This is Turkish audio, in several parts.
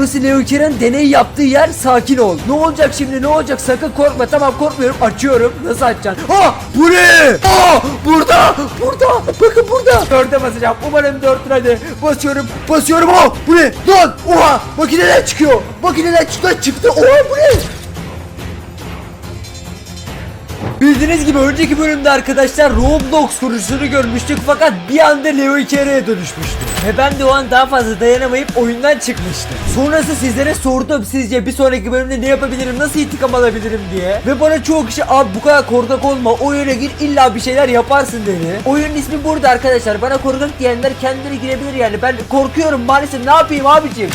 Burası Leo Kerem deney yaptığı yer sakin ol. Ne olacak şimdi ne olacak sakın korkma tamam korkmuyorum açıyorum. Nasıl açacaksın? Ah bu ne? Ah burada burada bakın burada. Dörde basacağım umarım dörttür hadi. Basıyorum basıyorum oh bu ne? Lan oha makineden çıkıyor. Makineden çıktı çıktı oha bu ne? Bildiğiniz gibi önceki bölümde arkadaşlar Roblox kurucusunu görmüştük fakat bir anda Leo 2'ye dönüşmüştü. Ve ben de o an daha fazla dayanamayıp oyundan çıkmıştım. Sonrası sizlere sordum sizce bir sonraki bölümde ne yapabilirim, nasıl intikam alabilirim diye. Ve bana çoğu kişi abi bu kadar korkak olma, oyuna gir illa bir şeyler yaparsın dedi. Oyunun ismi burada arkadaşlar. Bana korkak diyenler kendileri girebilir yani. Ben korkuyorum maalesef ne yapayım abicim.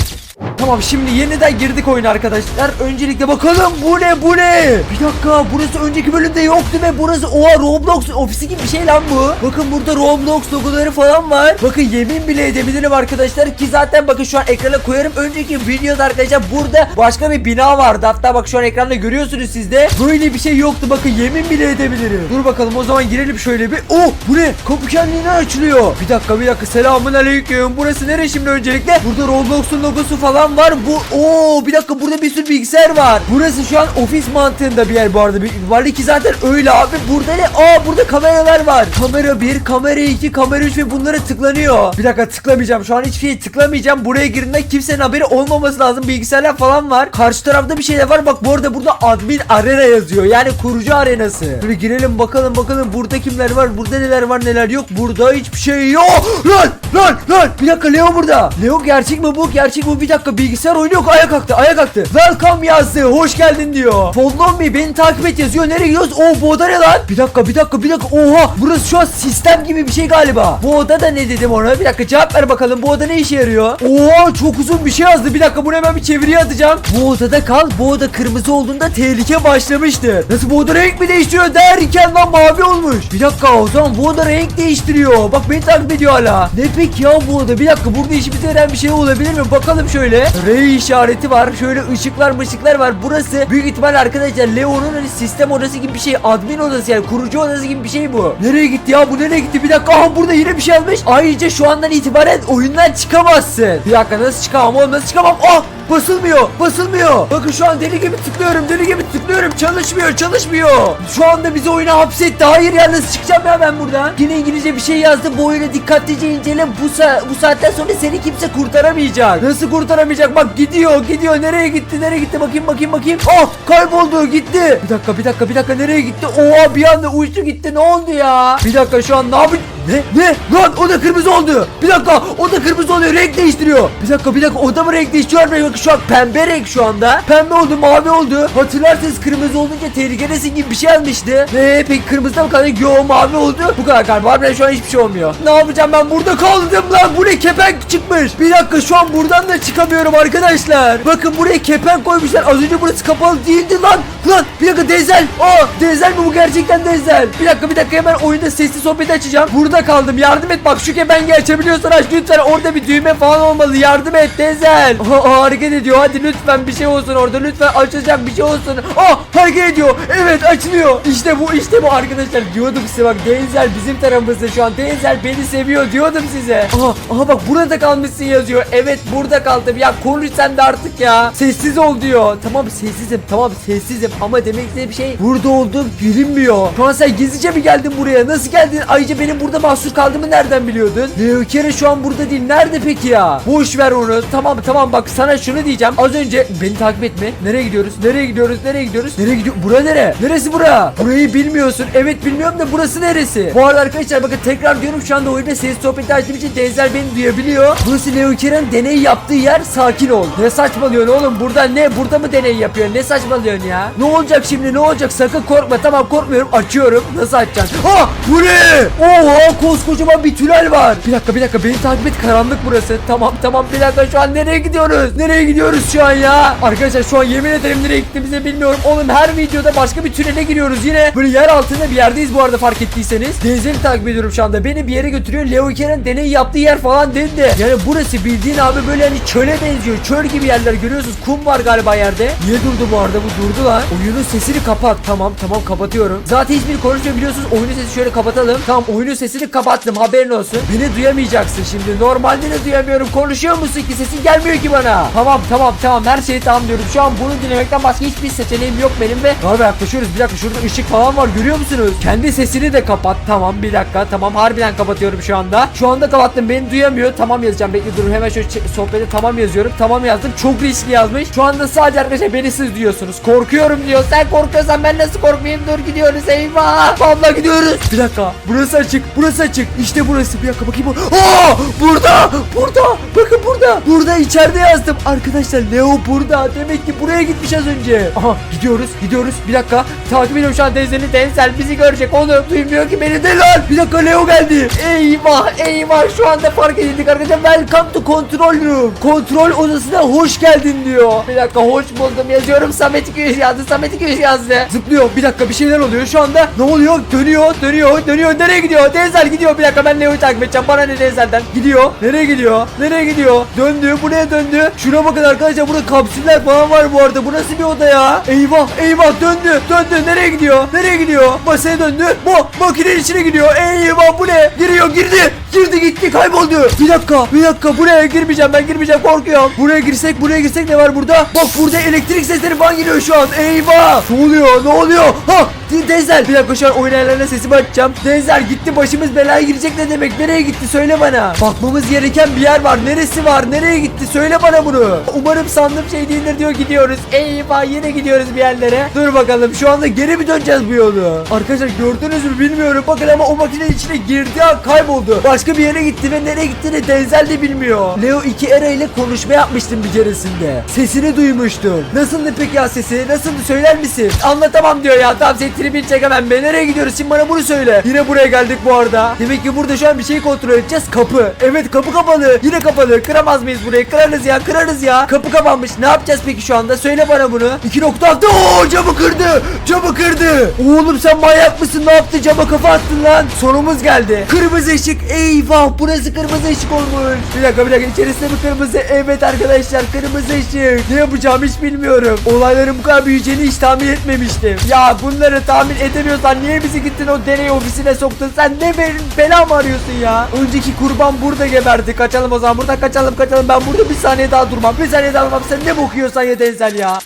Tamam şimdi yeniden girdik oyuna arkadaşlar. Öncelikle bakalım bu ne bu ne? Bir dakika burası önceki bölümde yoktu ve burası oha Roblox ofisi gibi bir şey lan bu. Bakın burada Roblox logoları falan var. Bakın yemin bile edebilirim arkadaşlar ki zaten bakın şu an ekrana koyarım. Önceki videoda arkadaşlar burada başka bir bina vardı. Hatta bak şu an ekranda görüyorsunuz siz de. Böyle bir şey yoktu bakın yemin bile edebilirim. Dur bakalım o zaman girelim şöyle bir. Oh bu ne? Kapı kendiliğinden açılıyor. Bir dakika bir dakika selamun aleyküm. Burası nere şimdi öncelikle? Burada Roblox'un logosu falan var. Bu Oo bir dakika burada bir sürü bilgisayar var. Burası şu an ofis mantığında bir yer bu arada. Bir, var ki zaten öyle abi. Burada ne? Aa burada kameralar var. Kamera 1, kamera 2, kamera 3 ve bunlara tıklanıyor. Bir dakika tıklamayacağım. Şu an hiçbir şey tıklamayacağım. Buraya girdiğinde kimsenin haberi olmaması lazım. Bilgisayarlar falan var. Karşı tarafta bir şeyler var. Bak bu arada burada admin arena yazıyor. Yani kurucu arenası. Şöyle girelim bakalım bakalım. Burada kimler var? Burada neler var neler yok. Burada hiçbir şey yok. Lan lan lan. Bir dakika Leo burada. Leo gerçek mi bu? Gerçek mi? Bir dakika bilgisayar oynuyor. Ayağa kalktı. Ayağa kalktı. Welcome yazdı. Hoş geldin diyor. Follow me. Beni takip et yazıyor. Nereye gidiyoruz? Oo bu oda ne lan? Bir dakika bir dakika bir dakika. Oha. Burası şu an sistem gibi bir şey galiba. Bu oda da ne dedim ona? Bir dakika cevap ver bakalım. Bu oda ne işe yarıyor? Oha çok uzun bir şey yazdı. Bir dakika bunu hemen bir çeviriye atacağım. Bu odada kal. Bu oda kırmızı olduğunda tehlike başlamıştır. Nasıl bu oda renk mi değiştiriyor derken lan mavi olmuş. Bir dakika o zaman bu oda renk değiştiriyor. Bak beni takip ediyor hala. Ne peki ya bu oda? Bir dakika burada işimize yarayan bir şey olabilir mi? Bakalım şöyle. R işareti var. Şöyle ışıklar mışıklar var. Burası büyük ihtimal arkadaşlar Leo'nun hani sistem odası gibi bir şey. Admin odası yani kurucu odası gibi bir şey bu. Nereye gitti ya? Bu nereye gitti? Bir dakika. Aha burada yine bir şey yazmış. Ayrıca şu andan itibaren oyundan çıkamazsın. Bir dakika nasıl çıkamam oğlum? Nasıl çıkamam? Ah! Basılmıyor, basılmıyor. Bakın şu an deli gibi tıklıyorum, deli gibi tıklıyorum. Çalışmıyor, çalışmıyor. Şu anda bizi oyuna hapsetti. Hayır ya nasıl çıkacağım ya ben buradan? Yine İngilizce bir şey yazdı. Bu oyunu dikkatlice incele. Bu, sa bu saatten sonra seni kimse kurtaramayacak. Nasıl kurtaramayacak? Bak gidiyor, gidiyor. Nereye gitti, nereye gitti? Bakayım, bakayım, bakayım. Oh kayboldu, gitti. Bir dakika, bir dakika, bir dakika. Nereye gitti? Oha bir anda uçtu gitti. Ne oldu ya? Bir dakika şu an ne yapıyor? Ne? Ne? Lan o da kırmızı oldu. Bir dakika o da kırmızı oluyor. Renk değiştiriyor. Bir dakika bir dakika o da mı renk değiştiriyor? Bakın şu an pembe renk şu anda. Pembe oldu mavi oldu. Hatırlarsanız kırmızı olunca tehlikedesin gibi bir şey yazmıştı. Ve peki kırmızıda mı kaldı? Yo mavi oldu. Bu kadar galiba. Harbiden şu an hiçbir şey olmuyor. Ne yapacağım ben burada kaldım lan. Buraya kepenk çıkmış. Bir dakika şu an buradan da çıkamıyorum arkadaşlar. Bakın buraya kepenk koymuşlar. Az önce burası kapalı değildi lan. Lan bir dakika Denzel. Aa Denzel mi bu gerçekten Denzel? Bir dakika bir dakika hemen oyunda sesli sohbet açacağım. Burada kaldım. Yardım et bak şu kepengi açabiliyorsan aç lütfen. Orada bir düğme falan olmalı. Yardım et Denzel. Aa, hareket ediyor. Hadi lütfen bir şey olsun orada. Lütfen açılacak bir şey olsun. Aa hareket ediyor. Evet açılıyor. İşte bu işte bu arkadaşlar. Diyordum size bak Denzel bizim tarafımızda şu an. Denzel beni seviyor diyordum size. Aha, aha bak burada kalmışsın yazıyor. Evet burada kaldım. Ya konuş sen de artık ya. Sessiz ol diyor. Tamam sessizim. Tamam sessizim. Ama demek istediğim şey burada olduğum bilinmiyor. Şu an sen gizlice mi geldin buraya? Nasıl geldin? Ayrıca benim burada mahsur kaldığımı nereden biliyordun? Leo Kere şu an burada değil. Nerede peki ya? Boş ver onu. Tamam tamam bak sana şunu diyeceğim. Az önce beni takip etme. Nereye gidiyoruz? Nereye gidiyoruz? Nereye gidiyoruz? Nereye gidiyor? Bura nere? Neresi bura? Burayı bilmiyorsun. Evet bilmiyorum da burası neresi? Bu arada arkadaşlar bakın tekrar diyorum şu anda oyunda ses sohbeti açtığım için Denzel beni duyabiliyor. Burası Leo Kerem deney yaptığı yer sakin ol. Ne saçmalıyorsun oğlum? Burada ne? Burada mı deney yapıyor? Ne saçmalıyorsun ya? Ne olacak şimdi? Ne olacak? Sakın korkma. Tamam korkmuyorum. Açıyorum. Nasıl açacaksın? Ah! Bu ne? Oha koskocaman bir tünel var. Bir dakika bir dakika beni takip et. Karanlık burası. Tamam tamam bir dakika şu an nereye gidiyoruz? Nereye gidiyoruz şu an ya? Arkadaşlar şu an yemin ederim nereye gittiğimizi bilmiyorum. Oğlum her videoda başka bir tünele giriyoruz yine. Böyle yer altında bir yerdeyiz bu arada fark ettiyseniz. Denizleri takip ediyorum şu anda. Beni bir yere götürüyor. Leo Kerem deney yaptığı yer falan dedi. Yani burası bildiğin abi böyle hani çöle benziyor. Çöl gibi yerler görüyorsunuz. Kum var galiba yerde. Niye durdu bu arada? Bu durdu lan. Oyunun sesini kapat. Tamam tamam kapatıyorum. Zaten hiçbir konuşmuyor biliyorsunuz. Oyunun sesi şöyle kapatalım. Tamam oyunun sesini ışık kapattım haberin olsun. Beni duyamayacaksın şimdi. Normalde de duyamıyorum. Konuşuyor musun ki sesin gelmiyor ki bana. Tamam tamam tamam her şeyi tamam diyorum. Şu an bunu dinlemekten başka hiçbir seçeneğim yok benim ve Galiba yaklaşıyoruz. Bir dakika şurada ışık falan var görüyor musunuz? Kendi sesini de kapat. Tamam bir dakika tamam harbiden kapatıyorum şu anda. Şu anda kapattım beni duyamıyor. Tamam yazacağım bekle durun hemen şöyle sohbete tamam yazıyorum. Tamam yazdım. Çok riskli yazmış. Şu anda sadece arkadaşlar beni siz duyuyorsunuz. Korkuyorum diyor. Sen korkuyorsan ben nasıl korkmayayım? Dur gidiyoruz eyvah. Valla gidiyoruz. Bir dakika. Burası açık. Burası açık. İşte burası. Bir dakika bakayım. Aa! Burada. Burada. Bakın burada. Burada içeride yazdım. Arkadaşlar Leo burada. Demek ki buraya gitmiş az önce. Aha gidiyoruz. Gidiyoruz. Bir dakika. Takip ediyorum şu an Denzel'i. Denzel bizi görecek. Onu duymuyor ki beni de lan. Bir dakika Leo geldi. Eyvah eyvah. Şu anda fark edildik arkadaşlar. Welcome to control room. Kontrol odasına hoş geldin diyor. Bir dakika hoş buldum yazıyorum. Samet 200 yazdı. Samet 200 yazdı. Zıplıyor. Bir dakika bir şeyler oluyor şu anda. Ne oluyor? Dönüyor. Dönüyor. Dönüyor. Nereye gidiyor? Denzel gidiyor. Bir dakika ben Leo'yu takip edeceğim. Bana ne Denzel'den? Gidiyor. Nereye gidiyor? Nereye gidiyor? Döndü. Buraya döndü. Şuna bakın arkadaşlar. Burada kapsüller falan var bu arada. Bu nasıl bir oda ya? Eyvah. Eyvah. Döndü. Döndü. Nereye gidiyor? Nereye gidiyor? Masaya döndü. Bu makinenin içine gidiyor. Eyvah bu ne? Giriyor. Girdi. Girdi gitti kayboldu. Bir dakika. Bir dakika. Buraya girmeyeceğim. Ben girmeyeceğim. Korkuyorum. Buraya girsek. Buraya girsek ne var burada? Bak burada elektrik sesleri falan geliyor şu an. Eyvah. Ne oluyor? Ne oluyor? Ha Denzel bir dakika şu an oyun ayarlarına sesimi açacağım Denzel gitti başımız belaya girecek ne demek nereye gitti söyle bana Bakmamız gereken bir yer var neresi var nereye gitti söyle bana bunu Umarım sandığım şey değildir diyor gidiyoruz Eyvah yine gidiyoruz bir yerlere Dur bakalım şu anda geri mi döneceğiz bu yolu Arkadaşlar gördünüz mü bilmiyorum bakın ama o makinenin içine girdi ha kayboldu Başka bir yere gitti ve nereye gittiğini Denzel de bilmiyor. Leo 2 Era ile konuşma yapmıştım bir keresinde. Sesini duymuştum. Nasıldı peki ya sesi? Nasıldı söyler misin? Anlatamam diyor ya. Tamam sen tribini çekemem. Be nereye gidiyoruz? Şimdi bana bunu söyle. Yine buraya geldik bu arada. Demek ki burada şu an bir şey kontrol edeceğiz. Kapı. Evet kapı kapalı. Yine kapalı. Kıramaz mıyız burayı? Kırarız ya kırarız ya. Kapı kapanmış. Ne yapacağız peki şu anda? Söyle bana bunu. İki nokta attı. Ooo camı kırdı. Camı kırdı. Oğlum sen manyak mısın? Ne yaptı? Cama kafa attın lan. Sonumuz geldi. Kırmızı ışık eyvah burası kırmızı ışık olmuş. Bir dakika bir dakika içerisinde mi kırmızı. Evet arkadaşlar kırmızı ışık. Ne yapacağım hiç bilmiyorum. Olayların bu kadar büyüyeceğini hiç tahmin etmemiştim. Ya bunları tahmin edemiyorsan niye bizi gittin o deney ofisine soktun? Sen ne be bela mı arıyorsun ya? Önceki kurban burada geberdi. Kaçalım o zaman buradan kaçalım kaçalım. Ben burada bir saniye daha durmam. Bir saniye daha durmam. Sen ne bakıyorsan ya Denzel ya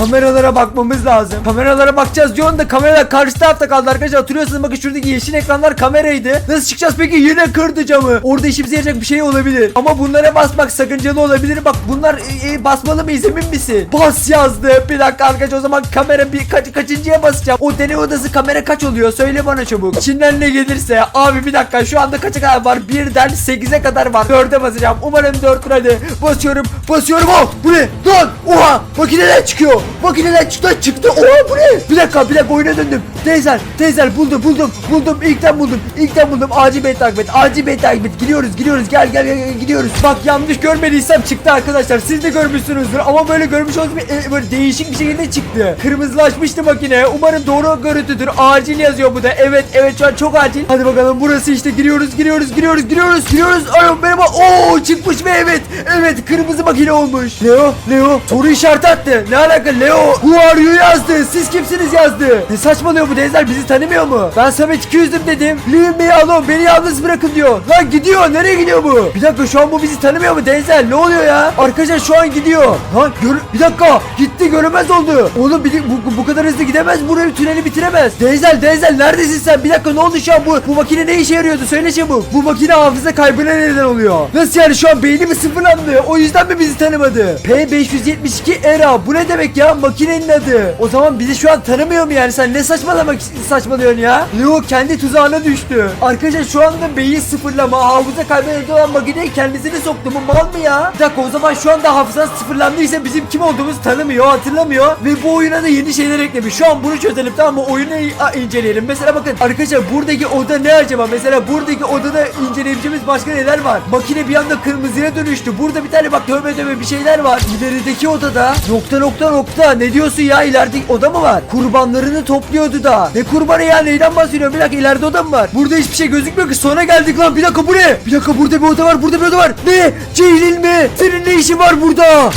Kameralara bakmamız lazım. Kameralara bakacağız diyorsun da kameralar karşı tarafta kaldı arkadaşlar. Hatırlıyorsunuz bakın şuradaki yeşil ekranlar kameraydı. Nasıl çıkacağız peki? Yine kırdı camı. Orada işimize yarayacak bir şey olabilir. Ama bunlara basmak sakıncalı olabilir. Bak bunlar e, e, basmalı mıyız emin misin? Bas yazdı. Bir dakika arkadaşlar o zaman kamera bir kaç, kaçıncıya basacağım? O deney odası kamera kaç oluyor? Söyle bana çabuk. İçinden ne gelirse. Abi bir dakika şu anda kaça kadar var? Birden 8'e kadar var. 4'e basacağım. Umarım 4'tür hadi. Basıyorum. Basıyorum. Oh bu ne? Lan. Oha. Makineden çıkıyor. Makineden çıktı çıktı. Oha bu ne? Bir dakika bir dakika oyuna döndüm. Teyzel teyzel buldum buldum buldum. İlkten buldum. İlkten buldum. Acil beni takip et. Acil beni takip et. Gidiyoruz gidiyoruz. Gel gel gel, gidiyoruz. Bak yanlış görmediysem çıktı arkadaşlar. Siz de görmüşsünüzdür. Ama böyle görmüş olsun e, böyle değişik bir şekilde çıktı. Kırmızılaşmıştı makine. Umarım doğru görüntüdür. Acil yazıyor bu da. Evet evet şu an çok acil. Hadi bakalım burası işte giriyoruz giriyoruz giriyoruz giriyoruz giriyoruz. Alo merhaba. Oo çıkmış ve evet. Evet kırmızı makine olmuş. Leo Leo soru işareti attı. Ne alaka Leo? Who are you yazdı. Siz kimsiniz yazdı. Ne saçmalıyor bu Denzel bizi tanımıyor mu? Ben Samet 200'düm dedim. Leave me alone beni yalnız bırakın diyor. Lan gidiyor nereye gidiyor bu? Bir dakika şu an bu bizi tanımıyor mu Denzel ne oluyor ya? Arkadaşlar şu an gidiyor. Lan gör bir dakika gitti görünmez oldu. Oğlum bir, bu, bu kadar hızlı gidemez burayı tüneli bitiremez. Denzel Denzel neredesin sen? Bir dakika ne oldu şu an bu? Bu makine ne işe yarıyordu söyle çabuk. Bu makine hafıza kaybına neden oluyor. Nasıl yani şu an beyni mi sıfırlandı? O yüzden mi bizi tanımadı? P572 ERA bu ne demek ya? Makinenin adı. O zaman bizi şu an tanımıyor mu yani? Sen ne saçmalamak saçmalıyorsun ya? Leo kendi tuzağına düştü. Arkadaşlar şu anda beyin sıfırlama hafıza kaybına neden olan makineye kendisini soktu. Bu mal mı ya? Bir dakika o zaman şu anda hafızası sıfırlandıysa bizim kim olduğumuzu tanımıyor, hatırlamıyor ve bu oyuna da yeni şeyler eklemiş. Şu an bunu çözelim tamam mı? Oyunu inceleyelim. Mesela bakın arkadaşlar buradaki oda ne acaba? Mesela buradaki odada inceleyebileceğimiz başka neler var? Makine bir anda kırmızıya dönüştü. Burada bir tane bak dövme dövme bir şeyler var. İlerideki odada nokta nokta nokta. Ne diyorsun ya? İlerideki oda mı var? Kurbanlarını topluyordu da. Ne kurbanı ya? Neyden bahsediyorum? Bir dakika ileride oda mı var? Burada hiçbir şey gözükmüyor ki. Sonra geldik lan. Bir dakika bu ne? Bir dakika burada bir oda var. Burada bir oda var. Ne? Ceylin mi? Senin ne işin var burada?